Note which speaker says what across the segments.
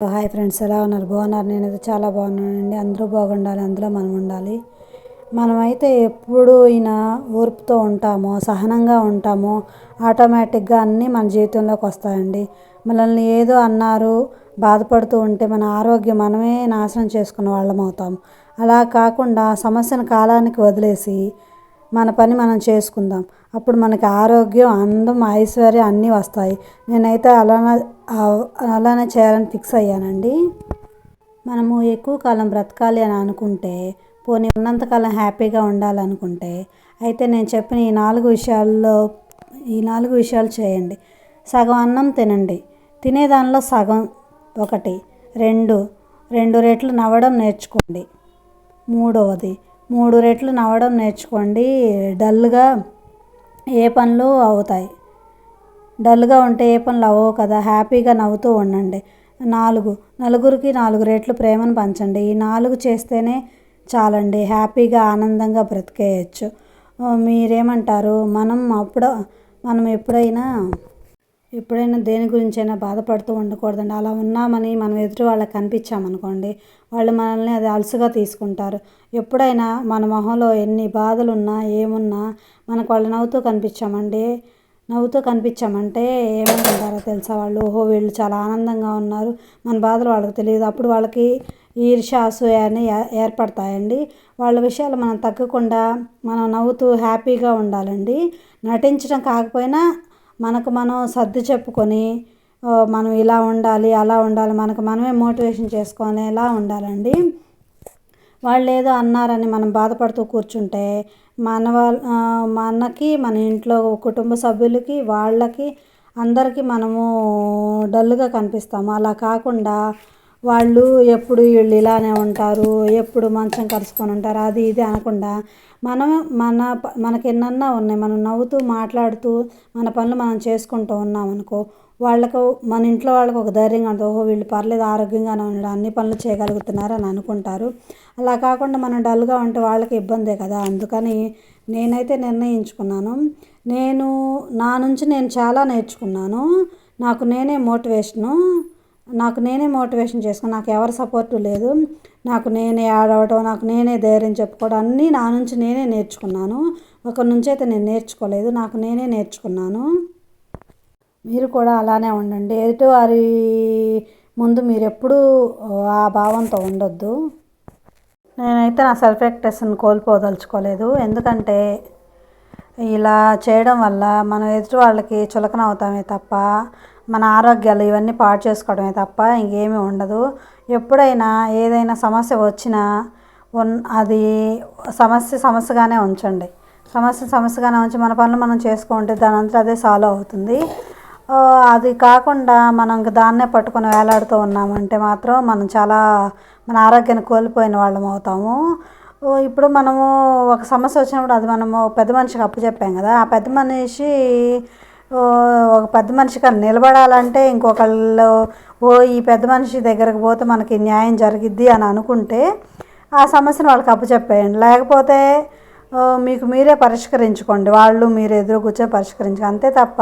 Speaker 1: Hi friends ఎలా ఉన్నారు? బాగున్నారు? నేనైతే చాలా బాగున్నానండి. అందరూ బాగుండాలి అందులో మనం ఉండాలి. మనమైతే ఎప్పుడు అయినా ఓర్పుతో ఉంటామో సహనంగా ఉంటామో ఆటోమేటిక్గా అన్నీ మన జీవితంలోకి వస్తాయండి. మనల్ని ఏదో అన్నారు బాధపడుతూ ఉంటే మన ఆరోగ్యం మనమే నాశనం చేసుకున్న వాళ్ళం అవుతాం. అలా కాకుండా సమస్యను కాలానికి వదిలేసి మన పని మనం చేసుకుందాం. అప్పుడు మనకి ఆరోగ్యం అందం ఐశ్వర్యం అన్నీ వస్తాయి. నేనైతే అలానే అలానే చేయాలని ఫిక్స్ అయ్యానండి. మనము ఎక్కువ కాలం బ్రతకాలి అని అనుకుంటే పోనీ ఉన్నంతకాలం హ్యాపీగా ఉండాలనుకుంటే అయితే నేను చెప్పిన ఈ నాలుగు విషయాల్లో ఈ నాలుగు విషయాలు చేయండి. సగం అన్నం తినండి. తినేదానిలో సగం ఒకటి. రెండు. రెండు రెట్లు నవ్వడం నేర్చుకోండి. మూడవది. మూడు రెట్లు నవ్వడం నేర్చుకోండి. డల్గా ఏ పనులు అవుతాయి? డల్గా ఉంటే ఏ పనులు అవ్వవు కదా? హ్యాపీగా నవ్వుతూ ఉండండి. నాలుగు. నలుగురికి నాలుగు రెట్లు ప్రేమను పంచండి. ఈ నాలుగు చేస్తేనే చాలండి. హ్యాపీగా ఆనందంగా బ్రతికేయచ్చు. మీరేమంటారు? మనం అప్పుడు మనం ఎప్పుడైనా ఎప్పుడైనా దేని గురించైనా బాధపడుతూ ఉండకూడదండి. అలా ఉన్నామని మనం ఎదుటి వాళ్ళకి కనిపించామనుకోండి వాళ్ళు మనల్ని అది అలసుగా తీసుకుంటారు. ఎప్పుడైనా మన మొహంలో ఎన్ని బాధలు ఉన్నా ఏమున్నా మనకు వాళ్ళు నవ్వుతూ కనిపించామండి నవ్వుతూ కనిపించామంటే ఏమనుకుంటారో తెలుసా వాళ్ళు? ఓహో వీళ్ళు చాలా ఆనందంగా ఉన్నారు. మన బాధలు వాళ్ళకి తెలియదు. అప్పుడు వాళ్ళకి ఈర్ష అసూయ అని ఏర్పడతాయండి. వాళ్ళ విషయాలు మనం తగ్గకుండా మనం నవ్వుతూ హ్యాపీగా ఉండాలండి. నటించడం కాకపోయినా మనకు మనం సర్ది చెప్పుకొని మనం ఇలా ఉండాలి అలా ఉండాలి మనకు మనమే మోటివేషన్ చేసుకునేలా ఉండాలండి? వాళ్ళు ఏదో అన్నారని మనం బాధపడుతూ కూర్చుంటే మన వాళ్ళ మనకి మన ఇంట్లో కుటుంబ సభ్యులకి వాళ్ళకి అందరికీ మనము డల్గా కనిపిస్తాము. అలా కాకుండా వాళ్ళు ఎప్పుడు వీళ్ళు ఇలానే ఉంటారు ఎప్పుడు మంచం కలుసుకొని ఉంటారు అది ఇది అనకుండా మనం మన మనకి ఎన్నన్నా ఉన్నాయి. మనం నవ్వుతూ మాట్లాడుతూ మన పనులు మనం చేసుకుంటూ ఉన్నాం అనుకో వాళ్ళకు మన ఇంట్లో వాళ్ళకు ఒక ధైర్యంగా ఉంటుంది. ఓహో వీళ్ళు పర్లేదు ఆరోగ్యంగానే ఉండడం అన్ని పనులు చేయగలుగుతున్నారు అని అనుకుంటారు. అలా కాకుండా మనం డల్గా ఉంటే వాళ్ళకి ఇబ్బందే కదా. అందుకని నేనైతే నిర్ణయించుకున్నాను. నేను నా నుంచి నేను చాలా నేర్చుకున్నాను. నాకు నేనే మోటివేషను. నాకు నేనే మోటివేషన్ చేసుకుని నాకు ఎవరి సపోర్టు లేదు నాకు నేనే ఆడవటం నాకు నేనే ధైర్యం చెప్పుకోవడం అన్నీ నా నుంచి నేనే నేర్చుకున్నాను. ఒకరి నుంచి అయితే నేను నేర్చుకోలేదు నాకు నేనే నేర్చుకున్నాను. మీరు కూడా అలానే ఉండండి. ఎదుటివారి ముందు మీరు ఎప్పుడూ ఆ భావంతో ఉండొద్దు. నేనైతే నా సెల్ఫ్ ఎక్టెస్ని కోల్పోదలుచుకోలేదు. ఎందుకంటే ఇలా చేయడం వల్ల మనం ఎదుటి వాళ్ళకి చులకన అవుతామే తప్ప మన ఆరోగ్యాలు ఇవన్నీ పాడు చేసుకోవడమే తప్ప ఇంకేమీ ఉండదు. ఎప్పుడైనా ఏదైనా సమస్య వచ్చినా ఉన్ అది సమస్య సమస్యగానే ఉంచండి. సమస్య సమస్యగానే ఉంచి మన పనులు మనం చేసుకుంటే దాని అంతా అదే సాల్వ్ అవుతుంది. అది కాకుండా మనం దాన్నే పట్టుకొని వేలాడుతూ ఉన్నామంటే మాత్రం మనం చాలా మన ఆరోగ్యాన్ని కోల్పోయిన వాళ్ళం అవుతాము. ఇప్పుడు మనము ఒక సమస్య వచ్చినప్పుడు అది మనము పెద్ద మనిషికి అప్పు చెప్పాం కదా. ఆ పెద్ద మనిషి ఒక పెద్ద మనిషిగా నిలబడాలంటే ఇంకొకళ్ళు ఓ ఈ పెద్ద మనిషి దగ్గరకు పోతే మనకి న్యాయం జరిగిద్ది అని అనుకుంటే ఆ సమస్యను వాళ్ళకి అప్పచెప్పేయండి. లేకపోతే మీకు మీరే పరిష్కరించుకోండి. వాళ్ళు మీరు ఎదురు కూర్చొని పరిష్కరించుకో అంతే తప్ప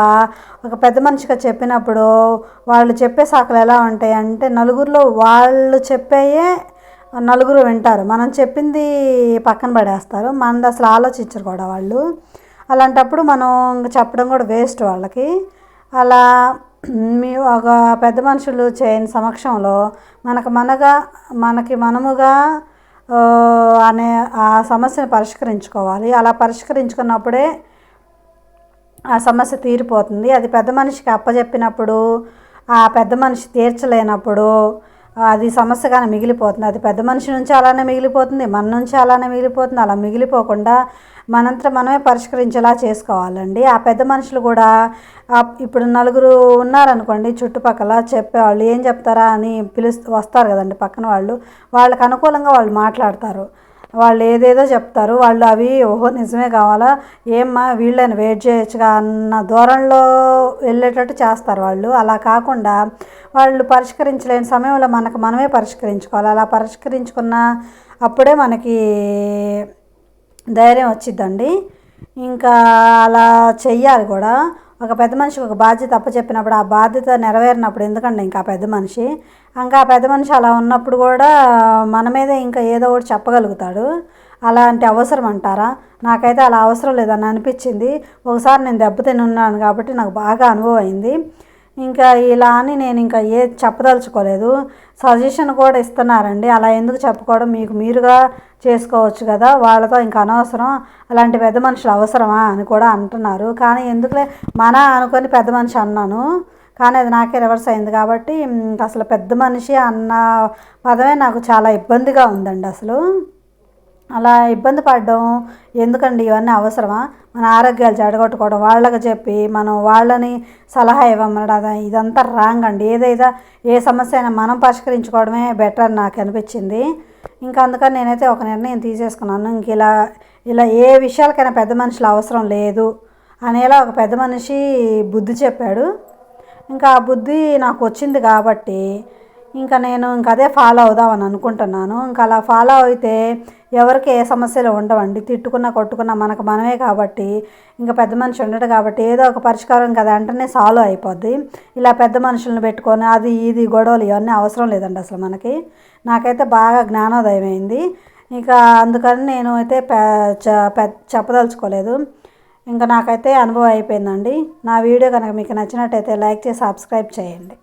Speaker 1: ఒక పెద్ద మనిషిగా చెప్పినప్పుడు వాళ్ళు చెప్పే సాకులు ఎలా ఉంటాయి అంటే నలుగురిలో వాళ్ళు చెప్పేయే నలుగురు వింటారు. మనం చెప్పింది పక్కన పడేస్తారు. మనది అసలు ఆలోచించరు కూడా వాళ్ళు. అలాంటప్పుడు మనం చెప్పడం కూడా వేస్ట్ వాళ్ళకి. అలా మీ ఒక పెద్ద మనుషులు చేయని సమక్షంలో మనకు మనగా మనకి మనముగా అనే ఆ సమస్యను పరిష్కరించుకోవాలి. అలా పరిష్కరించుకున్నప్పుడే ఆ సమస్య తీరిపోతుంది. అది పెద్ద మనిషికి అప్పచెప్పినప్పుడు ఆ పెద్ద మనిషి తీర్చలేనప్పుడు అది సమస్యగానే మిగిలిపోతుంది. అది పెద్ద మనిషి నుంచి అలానే మిగిలిపోతుంది మన నుంచి అలానే మిగిలిపోతుంది. అలా మిగిలిపోకుండా మనంతా మనమే పరిష్కరించేలా చేసుకోవాలండి. ఆ పెద్ద మనుషులు కూడా ఇప్పుడు నలుగురు ఉన్నారనుకోండి చుట్టుపక్కల చెప్పేవాళ్ళు ఏం చెప్తారా అని పిలుస్తూ వస్తారు కదండి పక్కన వాళ్ళు. వాళ్ళకి అనుకూలంగా వాళ్ళు మాట్లాడతారు. వాళ్ళు ఏదేదో చెప్తారు. వాళ్ళు అవి ఓహో నిజమే కావాలా? ఏమ్మా వీళ్ళని వెయిట్ చేయొచ్చుగా అన్న దూరంలో వెళ్ళేటట్టు చేస్తారు వాళ్ళు. అలా కాకుండా వాళ్ళు పరిష్కరించలేని సమయంలో మనకు మనమే పరిష్కరించుకోవాలి. అలా పరిష్కరించుకున్న అప్పుడే మనకి ధైర్యం వచ్చిద్దండి. ఇంకా అలా చెయ్యాలి కూడా. ఒక పెద్ద మనిషికి ఒక బాధ్యత అప్పచెప్పినప్పుడు ఆ బాధ్యత నెరవేరినప్పుడు ఎందుకండి ఇంకా పెద్ద మనిషి? ఇంకా ఆ పెద్ద మనిషి అలా ఉన్నప్పుడు కూడా మన మీదే ఇంకా ఏదో ఒకటి చెప్పగలుగుతాడు. అలాంటి అవసరం అంటారా? నాకైతే అలా అవసరం లేదని అనిపించింది. ఒకసారి నేను దెబ్బతిని ఉన్నాను కాబట్టి నాకు బాగా అనుభవం అయింది. ఇంకా ఇలా అని నేను ఇంకా ఏ చెప్పదలుచుకోలేదు. సజెషన్ కూడా ఇస్తున్నారండి. అలా ఎందుకు చెప్పుకోవడం మీకు మీరుగా చేసుకోవచ్చు కదా. వాళ్ళతో ఇంకా అనవసరం. అలాంటి పెద్ద మనుషులు అవసరమా అని కూడా అంటున్నారు. కానీ ఎందుకులే? మన అనుకొని పెద్ద మనిషి అన్నాను. కానీ అది నాకే రివర్స్ అయింది కాబట్టి అసలు పెద్ద మనిషి అన్న పదమే నాకు చాలా ఇబ్బందిగా ఉందండి అసలు. అలా ఇబ్బంది పడడం ఎందుకండి ఇవన్నీ అవసరమా? మన ఆరోగ్యాలు చెడగొట్టుకోవడం వాళ్ళకి చెప్పి మనం వాళ్ళని సలహా ఇవ్వమనడం ఇదంతా రాంగ్ అండి. ఏదైనా ఏ సమస్య అయినా మనం పరిష్కరించుకోవడమే బెటర్ అని నాకు అనిపించింది. ఇంకా అందుకని నేనైతే ఒక నిర్ణయం తీసేసుకున్నాను. ఇంక ఇలా ఇలా ఏ విషయాలకైనా పెద్ద మనుషులు అవసరం లేదు అనేలా ఒక పెద్ద మనిషి బుద్ధి చెప్పాడు. ఇంకా ఆ బుద్ధి నాకు వచ్చింది కాబట్టి ఇంకా నేను ఇంక అదే ఫాలో అవుదామని అనుకుంటున్నాను. ఇంకా అలా ఫాలో అయితే ఎవరికి ఏ సమస్యలు ఉండవండి. తిట్టుకున్నా కొట్టుకున్నా మనకు మనమే కాబట్టి ఇంకా పెద్ద మనిషి ఉండడు కాబట్టి ఏదో ఒక పరిష్కారం కదా వెంటనే సాల్వ్ అయిపోద్ది. ఇలా పెద్ద మనుషులను పెట్టుకొని అది ఇది గొడవలు ఇవన్నీ అవసరం లేదండి అసలు మనకి. నాకైతే బాగా జ్ఞానోదయం అయింది. ఇంకా అందుకని నేను అయితే చెప్పదలుచుకోలేదు. ఇంకా నాకైతే అనుభవం అయిపోయిందండి. నా వీడియో కనుక మీకు నచ్చినట్టయితే లైక్ చేసి సబ్స్క్రైబ్ చేయండి.